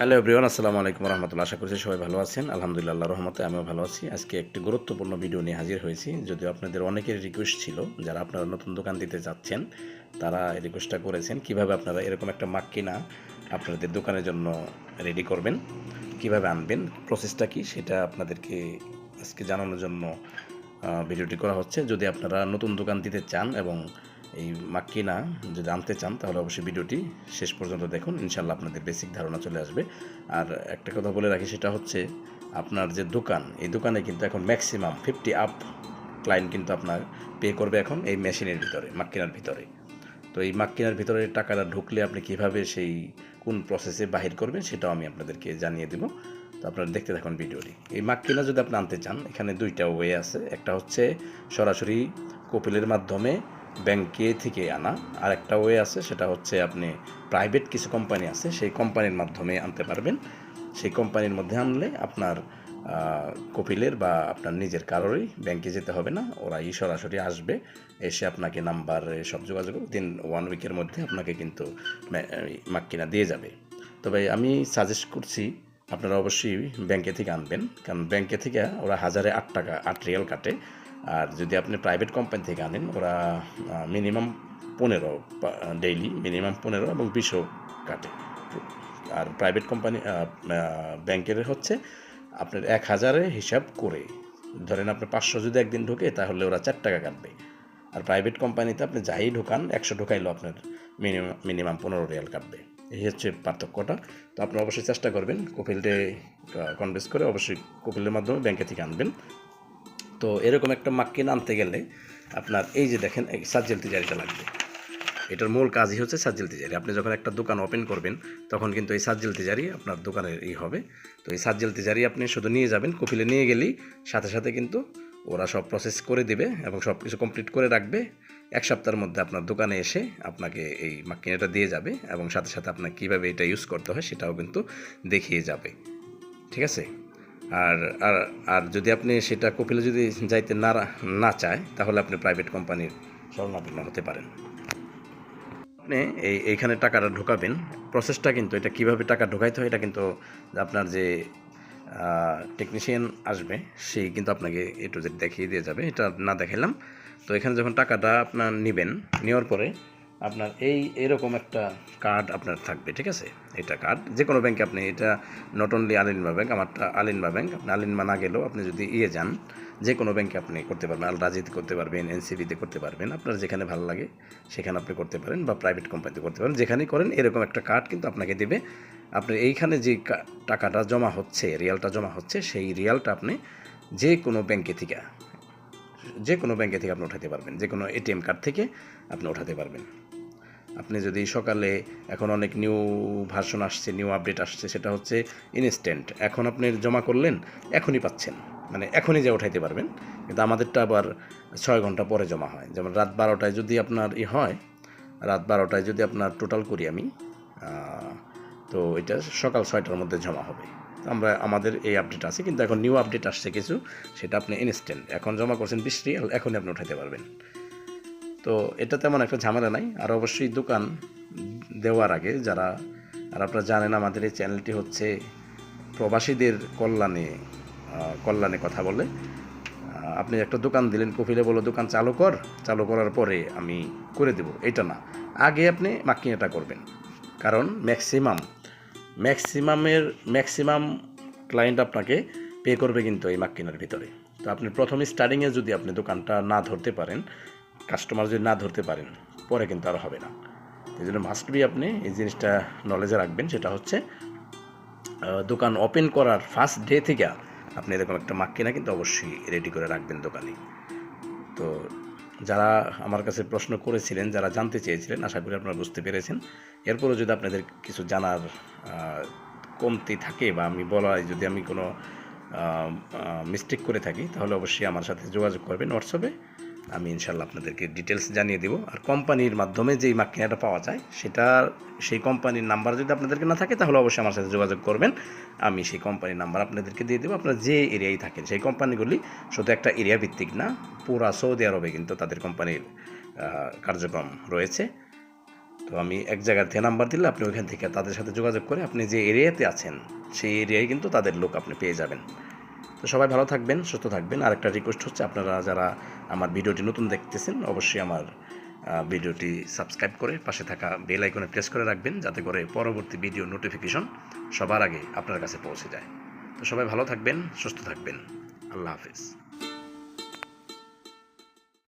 Hello everyone আসসালামু আলাইকুম রহমতুল্লাহ। আশা করছি সবাই ভালো আছেন। আলহামদুলিল্লাহ রহমতে আমিও ভালো আছি। আজকে একটি গুরুত্বপূর্ণ ভিডিও নিয়ে হাজির হয়েছি। যদিও আপনাদের অনেকের রিকোয়েস্ট ছিল, যারা আপনারা নতুন দোকান দিতে যাচ্ছেন, তারা রিকোয়েস্টটা করেছেন, কীভাবে আপনারা এরকম একটা মাক্কিনা আপনাদের দোকানের জন্য রেডি করবেন, কীভাবে আনবেন প্রসেসটা কি, সেটা আপনাদেরকে আজকে জানানোর জন্য ভিডিওটি করা হচ্ছে। যদি আপনারা নতুন দোকান দিতে চান এবং এই মাক্কিনা যদি আনতে চান, তাহলে অবশ্যই ভিডিওটি শেষ পর্যন্ত দেখুন। ইনশাল্লাহ আপনাদের বেসিক ধারণা চলে আসবে। আর একটা কথা বলে রাখি, সেটা হচ্ছে আপনার যে দোকান, এই দোকানে কিন্তু এখন ম্যাক্সিমাম ফিফটি আপ ক্লায়েন্ট কিন্তু আপনার পে করবে এখন এই মেশিনের ভিতরে, মাক্কিনার ভিতরে। তো এই মাক্কিনার ভিতরে টাকাটা ঢুকলে আপনি কীভাবে সেই, কোন প্রসেসে বাহির করবেন, সেটাও আমি আপনাদেরকে জানিয়ে দেব। তো আপনারা দেখতে থাকুন ভিডিওটি। এই মাক্কিনা যদি আপনি আনতে চান, এখানে দুইটা ওয়ে আছে। একটা হচ্ছে সরাসরি কপিলের মাধ্যমে ব্যাংকে থেকে আনা। আর একটা ওয়ে আছে, সেটা হচ্ছে আপনি প্রাইভেট কিছু কোম্পানি আছে, সেই কোম্পানির মাধ্যমে আনতে পারবেন। সেই কোম্পানির মধ্যে আনলে আপনার কপিলের বা আপনার নিজের কারোরই ব্যাংকে যেতে হবে না। ওরাই সরাসরি আসবে, এসে আপনাকে নাম্বার সব যোগাযোগ দিন ওয়ান উইকের মধ্যে আপনাকে কিন্তু মাক্কিনা দিয়ে যাবে। তবে আমি সাজেস্ট করছি, আপনারা অবশ্যই ব্যাংকে থেকে আনবেন। কারণ ব্যাংকে থেকে ওরা হাজারে আট টাকা, আট রিয়াল কাটে। আর যদি আপনি প্রাইভেট কোম্পানি থেকে আনেন, ওরা মিনিমাম পনেরো ডেইলি মিনিমাম পনেরো এবং বিশও কাটে। আর প্রাইভেট কোম্পানি ব্যাংকের হচ্ছে আপনার এক হাজারে হিসাব করে। ধরেন আপনার পাঁচশো যদি একদিন ঢোকে, তাহলে ওরা চার টাকা কাটবে। আর প্রাইভেট কোম্পানিতে আপনি যাই ঢোকান, একশো ঢোকাইলেও আপনার মিনিমাম মিনিমাম পনেরো রিয়াল কাটবে। এই হচ্ছে পার্থক্যটা। তো আপনি অবশ্যই চেষ্টা করবেন কোপিলটে কনভেন্স করে অবশ্যই কোপিলের মাধ্যমে ব্যাংকে থেকে আনবেন। তো এরকম একটা মাক্কিন আনতে গেলে আপনার এই যে দেখেন, এই সাজ্জেল তিজারিটা লাগবে। এটার মূল কাজই হচ্ছে সাজ্জেল তিজারি। আপনি যখন একটা দোকান ওপেন করবেন, তখন কিন্তু এই সাজ্জেল তিজারি আপনার দোকানের ই হবে। তো এই সাজ্জেল তিজারি আপনি শুধু নিয়ে যাবেন, কপিলে নিয়ে গেলেই সাথে সাথে কিন্তু ওরা সব প্রসেস করে দিবে এবং সব কিছু কমপ্লিট করে রাখবে। এক সপ্তাহের মধ্যে আপনার দোকানে এসে আপনাকে এই মাক্কিনাটা দিয়ে যাবে এবং সাথে সাথে আপনার কীভাবে এটা ইউজ করতে হয় সেটাও কিন্তু দেখিয়ে যাবে। ঠিক আছে? আর আর আর যদি আপনি সেটা কপিলে যদি যাইতে না না চায়, তাহলে আপনি প্রাইভেট কোম্পানির শরণাপন্ন হতে পারেন। আপনি এই, এইখানে টাকাটা ঢোকাবেন। প্রসেসটা কিন্তু, এটা কীভাবে টাকা ঢোকাইতে হয়, এটা কিন্তু আপনার যে টেকনিশিয়ান আসবে সেই কিন্তু আপনাকে এ টু দেখিয়ে দিয়ে যাবে। এটা না দেখাইলাম। তো এখানে যখন টাকাটা আপনার নেবেন, নেওয়ার পরে আপনার এই এরকম একটা কার্ড আপনার থাকবে, ঠিক আছে? এটা কার্ড যে কোনো ব্যাংকে আপনি এটা নট অনলি আলিনমা ব্যাংক আমারটা আলিনমা ব্যাংক আপনি আলিনমা না গেলেও আপনি যদি ইয়ে যান যে কোনো ব্যাংকে আপনি করতে পারবেন আল রাজিতে করতে পারবেন এনসিবিতে করতে পারবেন, আপনার যেখানে ভালো লাগে সেখানে আপনি করতে পারেন বা প্রাইভেট কোম্পানিতে করতে পারেন, যেখানেই করেন এরকম একটা কার্ড কিন্তু আপনাকে দেবে। আপনি এইখানে যে টাকাটা জমা হচ্ছে, রিয়ালটা জমা হচ্ছে, সেই রিয়ালটা আপনি যে কোনো ব্যাংকে থেকে যে কোনো ব্যাংকে থেকে আপনি উঠাতে পারবেন যে কোনো এটিএম কার্ড থেকে আপনি উঠাতে পারবেন। আপনি যদি সকালে এখন অনেক নিউ ভার্সন আসছে নিউ আপডেট আসছে, সেটা হচ্ছে ইনস্ট্যান্ট এখন আপনি জমা করলেন, এখনই পাচ্ছেন। মানে এখনই যে উঠাইতে পারবেন, কিন্তু আমাদেরটা আবার ছয় ঘণ্টা পরে জমা হয়। যেমন রাত বারোটায় যদি আপনার ই হয়, রাত বারোটায় যদি আপনার টোটাল করি আমি তো এটা সকাল ছয়টার মধ্যে জমা হবে। আমরা, আমাদের এই আপডেট আছে, কিন্তু এখন নিউ আপডেট আসছে কিছু, সেটা আপনি ইনস্ট্যান্ট এখন জমা করছেন রিয়াল, এখনই আপনি উঠাইতে পারবেন। তো এটা তেমন একটা ঝামেলা নাই। আর অবশ্যই দোকান দেওয়ার আগে যারা, আর আপনারা জানেন আমাদের এই চ্যানেলটি হচ্ছে প্রবাসীদের কল্যাণে কল্যাণে কথা বলে। আপনি একটা দোকান দিলেন, কফিলে বলো দোকান চালু কর। চালু করার পরে আমি করে দেব। এটা না। আগে আপনি মাকিনাটা করবেন। কারণ ম্যাক্সিমাম, ম্যাক্সিমামের, ম্যাক্সিমাম ক্লায়েন্ট আপনাকে পে করবে কিন্তু এই মাক্কিনার ভিতরে। তো আপনি প্রথমে স্টার্টিংয়ে যদি আপনি দোকানটা না ধরতে পারেন কাস্টমার যদি না ধরতে পারেন, পরে কিন্তু আর হবে না। এই জন্য মাস্ট বি আপনি এই জিনিসটা নলেজে রাখবেন, সেটা হচ্ছে দোকান ওপেন করার ফার্স্ট ডে থেকে আপনি এরকম একটা মাক্কিনা কিন্তু অবশ্যই রেডি করে রাখবেন দোকানে। তো যারা আমার কাছে প্রশ্ন করেছিলেন, যারা জানতে চেয়েছিলেন, আশা করি আপনারা বুঝতে পেরেছেন। এরপরও যদি আপনাদের কিছু জানার কমতি থাকে বা আমি বলায় যদি আমি কোনো মিস্টেক করে থাকি, তাহলে অবশ্যই আমার সাথে যোগাযোগ করবেন হোয়াটসঅ্যাপে আমি ইনশাল্লাহ আপনাদেরকে ডিটেলস জানিয়ে দিব। আর কোম্পানির মাধ্যমে যেই মাকিনাটা পাওয়া যায় সেটা সেই কোম্পানির নাম্বার যদি আপনাদেরকে না থাকে, তাহলে অবশ্যই আমার সাথে যোগাযোগ করবেন। আমি সেই কোম্পানির নাম্বার আপনাদেরকে দিয়ে দেবো। আপনারা যে এরিয়ায় থাকেন, সেই কোম্পানিগুলি শুধু একটা এরিয়া ভিত্তিক না, পুরা সৌদি আরবে কিন্তু তাদের কোম্পানির কার্যক্রম রয়েছে। তো আমি এক জায়গা থেকে নাম্বার দিলে আপনি ওইখান থেকে তাদের সাথে যোগাযোগ করে আপনি যে এরিয়াতে আছেন, সেই এরিয়ায় কিন্তু তাদের লোক আপনি পেয়ে যাবেন। তো সবাই ভালো থাকবেন, সুস্থ থাকবেন। আর একটা রিকোয়েস্ট হচ্ছে, আপনারা যারা আমার ভিডিওটি নতুন দেখতেছেন, অবশ্যই আমার ভিডিওটি সাবস্ক্রাইব করে পাশে থাকা বেল আইকনে প্রেস করে রাখবেন, যাতে করে পরবর্তী ভিডিও নোটিফিকেশন সবার আগে আপনার কাছে পৌঁছে যায়। তো সবাই ভালো থাকবেন, সুস্থ থাকবেন। আল্লাহ হাফিজ।